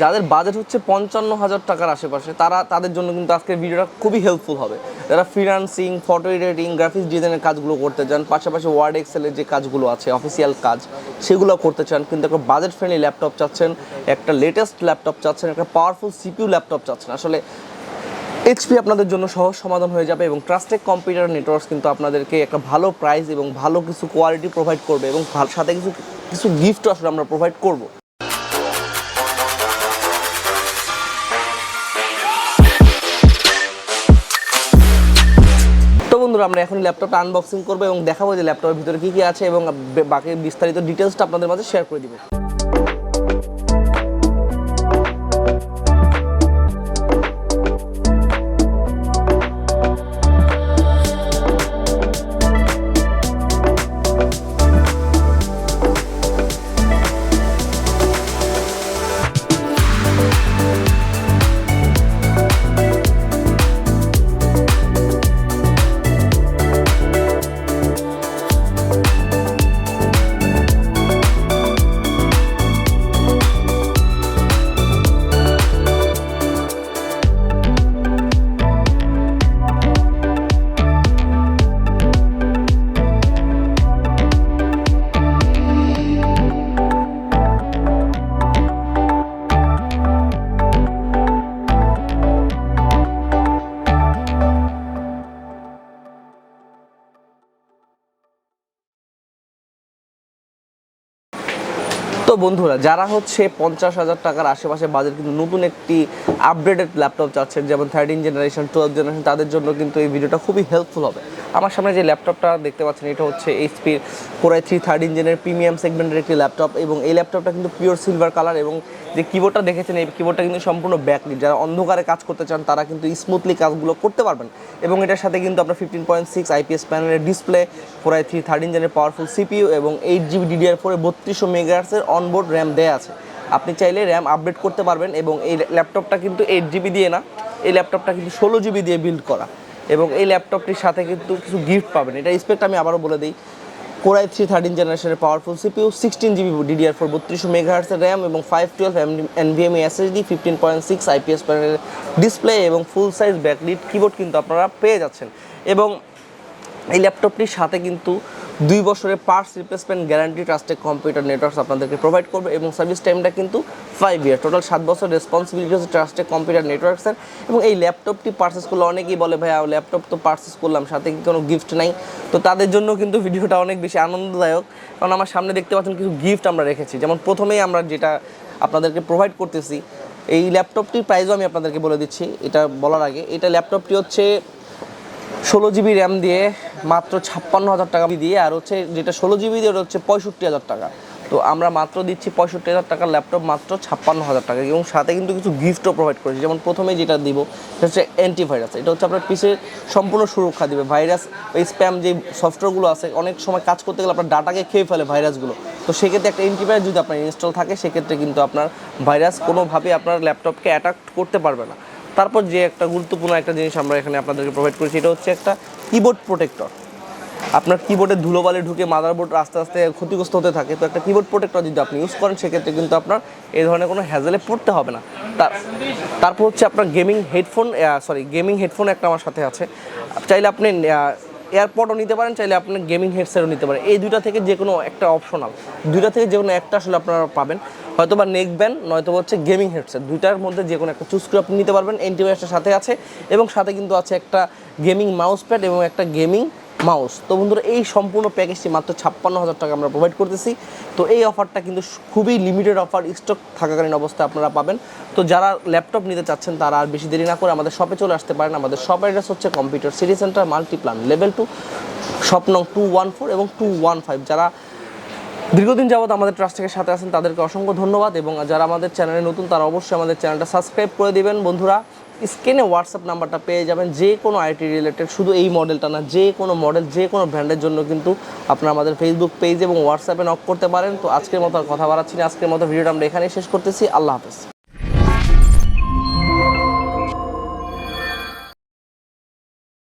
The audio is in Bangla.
যাদের বাজেট হচ্ছে পঞ্চান্ন হাজার টাকার আশেপাশে, তারা তাদের জন্য কিন্তু আজকের ভিডিওটা খুবই হেল্পফুল হবে। যারা ফ্রিলান্সিং ফটো এডিটিং গ্রাফিক্স ডিজাইনের কাজগুলো করতে চান, পাশাপাশি ওয়ার্ড এক্সেলের যে কাজগুলো আছে অফিসিয়াল কাজ, সেগুলো করতে চান, কিন্তু একটা বাজেট ফ্রেন্ডলি ল্যাপটপ চাচ্ছেন, একটা লেটেস্ট ল্যাপটপ চাচ্ছেন, একটা পাওয়ারফুল সিপিউ ল্যাপটপ চাচ্ছেন, আসলে এইচপি আপনাদের জন্য সহজ সমাধান হয়ে যাবে এবং ট্রাস্টেক কম্পিউটার নেটওয়ার্কস কিন্তু আপনাদেরকে একটা ভালো প্রাইস এবং ভালো কিছু কোয়ালিটি প্রোভাইড করবে এবং সাথে কিছু কিছু গিফটও আসলে আমরা প্রোভাইড করব। বন্ধুরা, আমরা এখন ল্যাপটপটা আনবক্সিং করব এবং দেখাবো যে ল্যাপটপের ভিতরে কী কী আছে এবং বাকি বিস্তারিত ডিটেলসটা আপনাদের মাঝে শেয়ার করে দিব। বন্ধুরা, যারা হচ্ছে পঞ্চাশ হাজার টাকার আশেপাশে বাজার কিন্তু নতুন একটি আপডেটেড ল্যাপটপ চাচ্ছেন, যেমন থার্টিন জেনারেশন টুয়েলভ জেনারেশন তাদের জন্য কিন্তু এই ভিডিওটা খুবই হেল্পফুল হবে। আমার সামনে যে ল্যাপটপটা দেখতে পাচ্ছেন, এটা হচ্ছে এইচপির কোরাই থ্রি থার্ড ইঞ্জিনের প্রিমিয়াম সেগমেন্টের একটি ল্যাপটপ এবং এই ল্যাপটপটা কিন্তু পিওর সিলভার কালার এবং যে কিবোর্ডটা দেখেছেন, এই কিবোর্ডটা কিন্তু সম্পূর্ণ ব্যাকলিট যারা অন্ধকারে কাজ করতে চান, তারা কিন্তু স্মুথলি কাজগুলো করতে পারবেন। এবং এটার সাথে কিন্তু আপনার ফিফটিন পয়েন্ট সিক্স আইপিএস প্যানেলের display core i three third ইঞ্জিনের পাওয়ারফুল সিপিইউ এবং এইট জিবি ডিডিআর ফোরে বত্রিশশো মেগাহার্সের অনবোর্ড র্যাম দেয়া আছে। আপনি চাইলে র্যাম আপডেট করতে পারবেন এবং এই ল্যাপটপটা কিন্তু এইট জিবি দিয়ে না, এই ল্যাপটপটা কিন্তু ষোলো জিবি দিয়ে বিল্ড করা। এবং এই ল্যাপটপটির সাথে কিন্তু কিছু গিফট পাবেন। এটা স্পেক্ট আমি আবারও বলে দিই। কোরাই থ্রি থার্টিন জেনারেশনের powerful CPU sixteen GB DDR four বত্রিশশো মেগাহার্সের র্যাম এবং five twelve M NVMe SSD fifteen point six IPS প্যানেলের ডিসপ্লে এবং ফুল সাইজ ব্যাকলিট কিবোর্ড কিন্তু আপনারা পেয়ে যাচ্ছেন। এবং এই ল্যাপটপটির সাথে কিন্তু দুই বছরের parts replacement guarantee trusted computer networks আপনাদেরকে প্রোভাইড করবে এবং সার্ভিস টাইমটা কিন্তু ফাইভ ইয়ার টোটাল সাত বছর রেসপন্সিবিলিটি হচ্ছে ট্রাস্টেড কম্পিউটার নেটওয়ার্কসের এবং এই ল্যাপটপটি পার্সেস করলে অনেকেই বলে ভাই ল্যাপটপ তো পার্সেস করলাম, সাথে কি কোনো গিফট নাই? তো তাদের জন্য কিন্তু ভিডিওটা অনেক বেশি আনন্দদায়ক। কারণ আমার সামনে দেখতে পাচ্ছেন কিছু গিফট আমরা রেখেছি। যেমন প্রথমেই আমরা যেটা আপনাদেরকে প্রোভাইড করতেছি, এই ল্যাপটপটির প্রাইসও আমি আপনাদেরকে বলে দিচ্ছি। এটা বলার আগে, এটা ল্যাপটপটি হচ্ছে ষোলো জিবি র্যাম দিয়ে মাত্র ছাপ্পান্ন হাজার টাকা দিয়ে, আর হচ্ছে যেটা ষোলো জিবি দিয়ে, ওটা হচ্ছে পঁয়ষট্টি হাজার টাকা। তো আমরা মাত্র দিচ্ছি পঁয়ষট্টি হাজার টাকার ল্যাপটপ মাত্র ছাপ্পান্ন হাজার টাকা। এবং সাথে কিন্তু কিছু গিফটও প্রোভাইড করেছি। যেমন প্রথমে যেটা দিব, সেটা হচ্ছে অ্যান্টিভাইরাস এটা হচ্ছে আপনার পিসের সম্পূর্ণ সুরক্ষা দিবে। ভাইরাস এই স্প্যাম যে সফটওয়্যারগুলো আছে, অনেক সময় কাজ করতে গেলে আপনার ডাটাকে খেয়ে ফেলে ভাইরাসগুলো তো সেক্ষেত্রে একটা অ্যান্টিভাইরাস যদি আপনার ইনস্টল থাকে, সেক্ষেত্রে কিন্তু আপনার ভাইরাস কোনোভাবেই আপনার ল্যাপটপকে অ্যাটাক করতে পারবে না। তারপর যে একটা গুরুত্বপূর্ণ একটা জিনিস আমরা এখানে আপনাদেরকে প্রোভাইড করেছি এটা হচ্ছে একটা কিবোর্ড প্রোটেক্টর আপনার কিবোর্ডে ধুলোবালি ঢুকে মাদারবোর্ড আস্তে আস্তে ক্ষতিগ্রস্ত হতে থাকে, তো একটা কিবোর্ড প্রোটেক্টর যদি আপনি ইউজ করেন, সেক্ষেত্রে কিন্তু আপনার এই ধরনের কোনো হ্যাজেলে পড়তে হবে না। তার, তারপর হচ্ছে আপনার gaming headphone sorry gaming headphone একটা আমার সাথে আছে। চাইলে আপনি এয়ারপডও নিতে পারেন, চাইলে আপনি গেমিং হেডসেটও নিতে পারেন। এই দুইটা থেকে যে কোনো একটা অপশনাল দুইটা থেকে যে কোনো একটা আসলে আপনারা পাবেন। হয়তো বা নেক ব্যান্ড নয়তো হচ্ছে গেমিং হেডসেট দুইটার মধ্যে যে কোনো একটা চুজ করে আপনি নিতে পারবেন। এন্টিভাইসটার সাথে আছে এবং সাথে কিন্তু আছে একটা গেমিং মাউস প্যাড এবং একটা গেমিং মাউস। তো বন্ধুরা, এই সম্পূর্ণ প্যাকেজটি মাত্র ছাপ্পান্ন হাজার টাকা আমরা প্রোভাইড করতেছি। তো এই অফারটা কিন্তু খুবই লিমিটেড অফার স্টক থাকাকালীন অবস্থায় আপনারা পাবেন। তো যারা ল্যাপটপ নিতে চাচ্ছেন, তারা আর বেশি দেরি না করে আমাদের শপে চলে আসতে পারেন। আমাদের শপ অ্যাড্রেস হচ্ছে computer city centre Multiplan level two shop নং টু ওয়ান ফোর এবং টু ওয়ান ফাইভ যারা দীর্ঘদিন যাবত আমাদের ট্রাস্টের সাথে আছেন, তাদেরকে অসংখ্য ধন্যবাদ এবং যারা আমাদের চ্যানেলে নতুন, তারা অবশ্যই আমাদের চ্যানেলটা সাবস্ক্রাইব করে দিবেন। বন্ধুরা স্ক্রিনে হোয়াটসঅ্যাপ নাম্বারটা পেয়ে যাবেন। যে কোনো আইটি রিলেটেড শুধু এই মডেলটা না, যে কোনো মডেল যে কোনো ব্র্যান্ডের জন্য কিন্তু আপনারা আমাদের ফেসবুক পেজ এবং হোয়াটসঅ্যাপে নক করতে পারেন। তো আজকের মতো কথা বাড়াচ্ছি না। আজকের মতো ভিডিওটা আমরা এখানেই শেষ করতেছি। আল্লাহ হাফেজ।